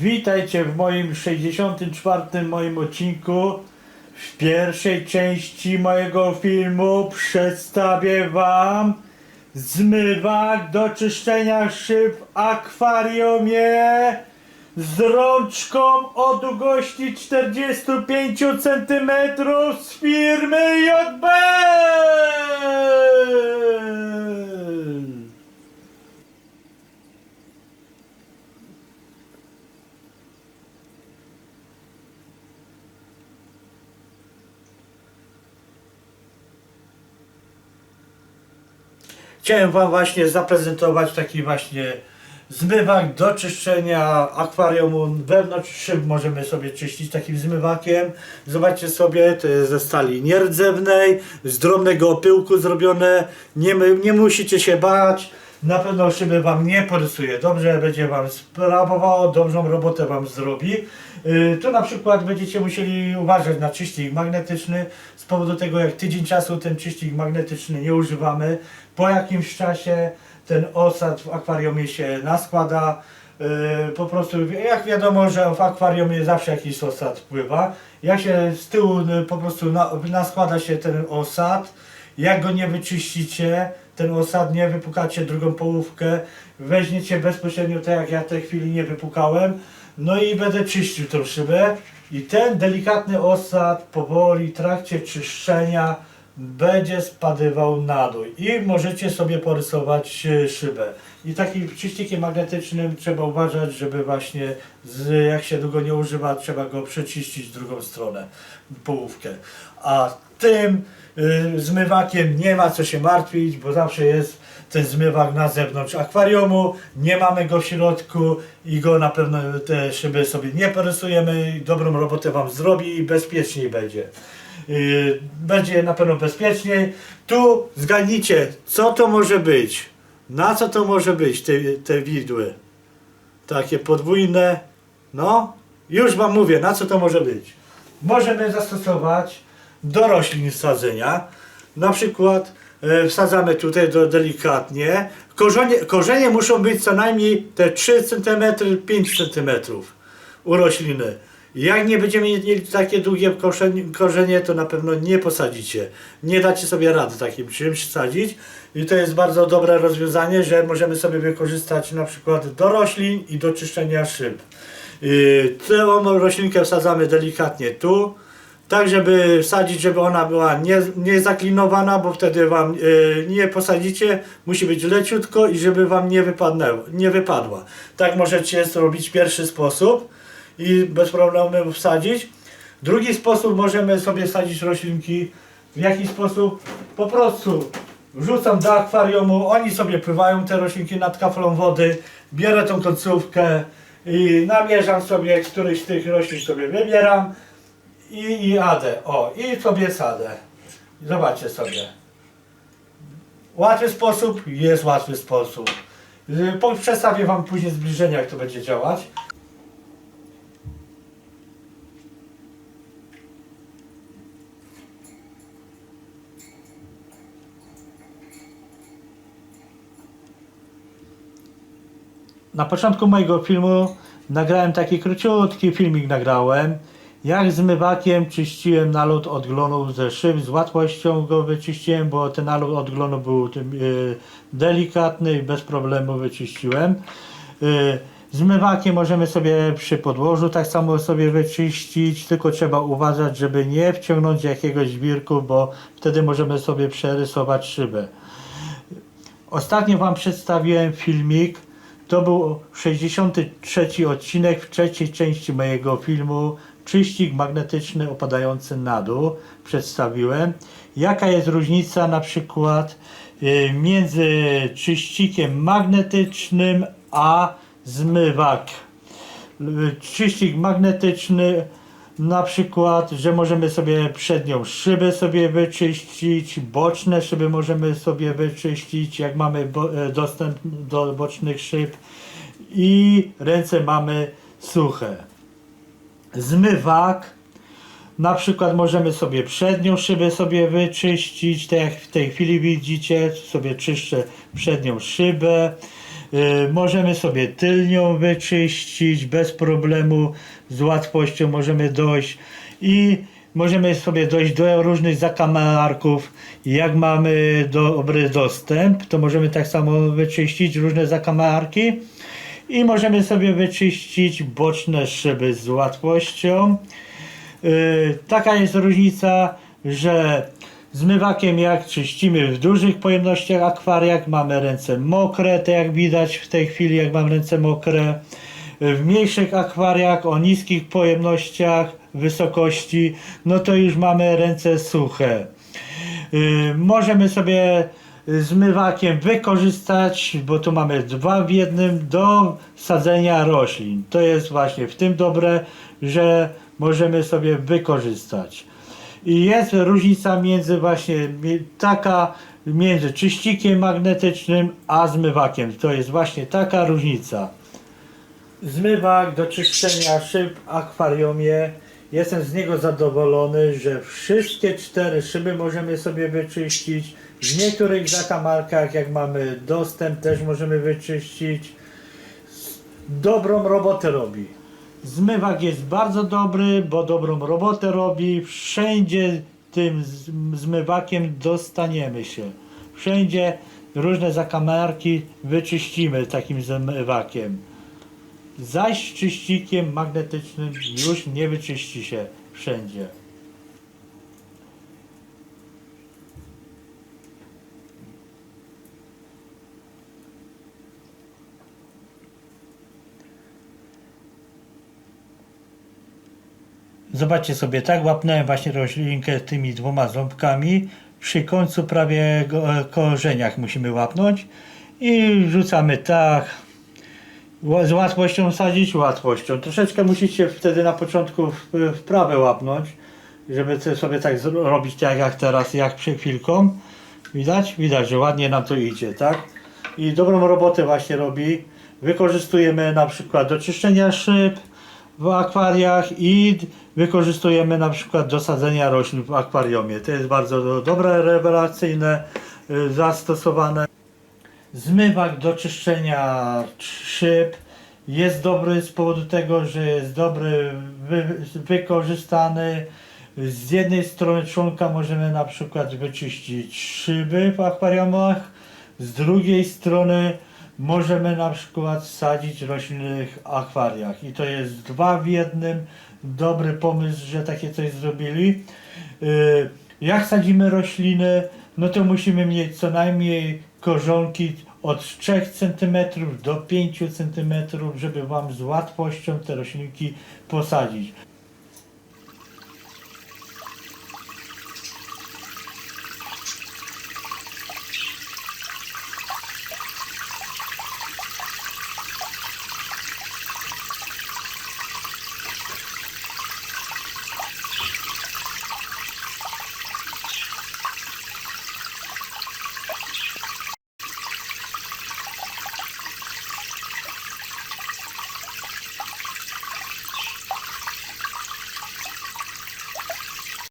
Witajcie w moim 64. moim odcinku. W pierwszej części mojego filmu przedstawię Wam zmywak do czyszczenia szyb w akwariumie z rączką o długości 45 cm z firmy JB. Chciałem Wam właśnie zaprezentować taki właśnie zmywak do czyszczenia akwariumu. Wewnątrz szyb możemy sobie czyścić takim zmywakiem. Zobaczcie sobie, to jest ze stali nierdzewnej, z drobnego opyłku zrobione. Nie, nie musicie się bać. Na pewno szyby Wam nie porysuje dobrze, będzie Wam sprawowało, dobrą robotę Wam zrobi. Yy, Tu na przykład będziecie musieli uważać na czyścik magnetyczny z powodu tego, jak tydzień czasu ten czyścik magnetyczny nie używamy. Po jakimś czasie ten osad w akwariumie się naskłada. Yy, po prostu, jak wiadomo, że w akwariumie zawsze jakiś osad pływa. Jak się z tyłu yy, po prostu na, naskłada się ten osad, jak go nie wyczyścicie, ten osad nie wypukacie drugą połówkę, weźmiecie bezpośrednio tak jak ja w tej chwili nie wypukałem, no i będę czyścił tą szybę. I ten delikatny osad powoli w trakcie czyszczenia będzie spadywał na dół i możecie sobie porysować e, szybę. I takim czyścikiem magnetycznym trzeba uważać, żeby właśnie z, jak się długo nie używa, trzeba go przeczyścić drugą stronę, połówkę. A tym y, zmywakiem nie ma co się martwić, bo zawsze jest ten zmywak na zewnątrz akwariumu, nie mamy go w środku i go na pewno te szyby sobie nie porysujemy, dobrą robotę Wam zrobi i bezpieczniej będzie. Yy, będzie na pewno bezpieczniej. Tu zgadnijcie, co to może być? Na co to może być, te, te widły? Takie podwójne. No, już Wam mówię, na co to może być. Możemy zastosować do roślin sadzenia. Na przykład e, wsadzamy tutaj do, delikatnie. Korzenie, korzenie muszą być co najmniej te 3 cm, 5 cm u rośliny. Jak nie będziemy mieli takie długie korzenie, to na pewno nie posadzicie. Nie dacie sobie rady takim czymś sadzić. I to jest bardzo dobre rozwiązanie, że możemy sobie wykorzystać na przykład do roślin i do czyszczenia szyb. Tę roślinkę wsadzamy delikatnie tu, tak żeby wsadzić, żeby ona była nie, nie zaklinowana, bo wtedy Wam yy, nie posadzicie, musi być leciutko i żeby Wam nie, wypadnęło, nie wypadła. Tak możecie zrobić pierwszy sposób i bez problemu wsadzić. Drugi sposób możemy sobie wsadzić roślinki w jaki sposób? Po prostu wrzucam do akwariumu, oni sobie pływają te roślinki nad kaflą wody, bierę tą końcówkę i namierzam sobie któryś z tych roślin sobie wybieram i, i jadę. O, i sobie sadę. Zobaczcie sobie. Łatwy sposób? Jest łatwy sposób. Y, Przedstawię Wam później zbliżenia, jak to będzie działać. Na początku mojego filmu nagrałem taki króciutki filmik nagrałem jak zmywakiem czyściłem nalot od glonu ze szyb, z łatwością go wyczyściłem, bo ten nalot od glonu był y, delikatny i bez problemu wyczyściłem. Y, zmywakiem możemy sobie przy podłożu tak samo sobie wyczyścić, tylko trzeba uważać, żeby nie wciągnąć jakiegoś wirku, bo wtedy możemy sobie przerysować szybę. Ostatnio Wam przedstawiłem filmik. To był 63 odcinek w trzeciej części mojego filmu. Czyścik magnetyczny opadający na dół. Przedstawiłem. Jaka jest różnica na przykład y, między czyścikiem magnetycznym a zmywak. Y, Czyścik magnetyczny na przykład, że możemy sobie przednią szybę sobie wyczyścić, boczne szyby możemy sobie wyczyścić, jak mamy e, dostęp do bocznych szyb i ręce mamy suche. Zmywak na przykład możemy sobie przednią szybę sobie wyczyścić, tak jak w tej chwili widzicie, sobie czyszczę przednią szybę. Y, Możemy sobie tylnią wyczyścić bez problemu, z łatwością możemy dojść i możemy sobie dojść do różnych zakamarków. Jak mamy dobry dostęp, to możemy tak samo wyczyścić różne zakamarki i możemy sobie wyczyścić boczne szyby z łatwością. Yy, taka jest różnica, że zmywakiem jak czyścimy w dużych pojemnościach akwariach, mamy ręce mokre, tak jak widać w tej chwili, jak mam ręce mokre. W mniejszych akwariach o niskich pojemnościach, wysokości, no to już mamy ręce suche. Yy, możemy sobie zmywakiem wykorzystać, bo tu mamy dwa w jednym do sadzenia roślin. To jest właśnie w tym dobre, że możemy sobie wykorzystać. I jest różnica między właśnie taka między czyścikiem magnetycznym a zmywakiem. To jest właśnie taka różnica. Zmywak do czyszczenia szyb w akwariumie. Jestem z niego zadowolony, że wszystkie cztery szyby możemy sobie wyczyścić. W niektórych zakamarkach, jak mamy dostęp, też możemy wyczyścić. Dobrą robotę robi. Zmywak jest bardzo dobry, bo dobrą robotę robi. Wszędzie tym zmywakiem dostaniemy się. Wszędzie różne zakamarki wyczyścimy takim zmywakiem. Zaś czyścikiem magnetycznym już nie wyczyści się wszędzie. Zobaczcie sobie, tak łapnąłem właśnie roślinkę tymi dwoma ząbkami. Przy końcu prawie korzeniach musimy łapnąć i rzucamy tak, Z łatwością sadzić, łatwością. Troszeczkę musicie wtedy na początku w, prawe łapnąć, żeby sobie tak zro- robić tak jak teraz, jak przed chwilką. Widać? Widać, że ładnie nam to idzie, tak? I dobrą robotę właśnie robi. Wykorzystujemy na przykład do czyszczenia szyb w akwariach i wykorzystujemy na przykład do sadzenia roślin w akwariumie. To jest bardzo do- dobre, rewelacyjne, y, zastosowane. Zmywak do czyszczenia szyb jest dobry z powodu tego, że jest dobry, wy, wykorzystany. Z jednej strony członka możemy na przykład wyczyścić szyby w akwariumach, z drugiej strony możemy na przykład sadzić rośliny w akwariach. I to jest dwa w jednym. Dobry pomysł, że takie coś zrobili. Y, Jak sadzimy rośliny, no to musimy mieć co najmniej korzonki od 3 cm do 5 cm, żeby Wam z łatwością te roślinki posadzić.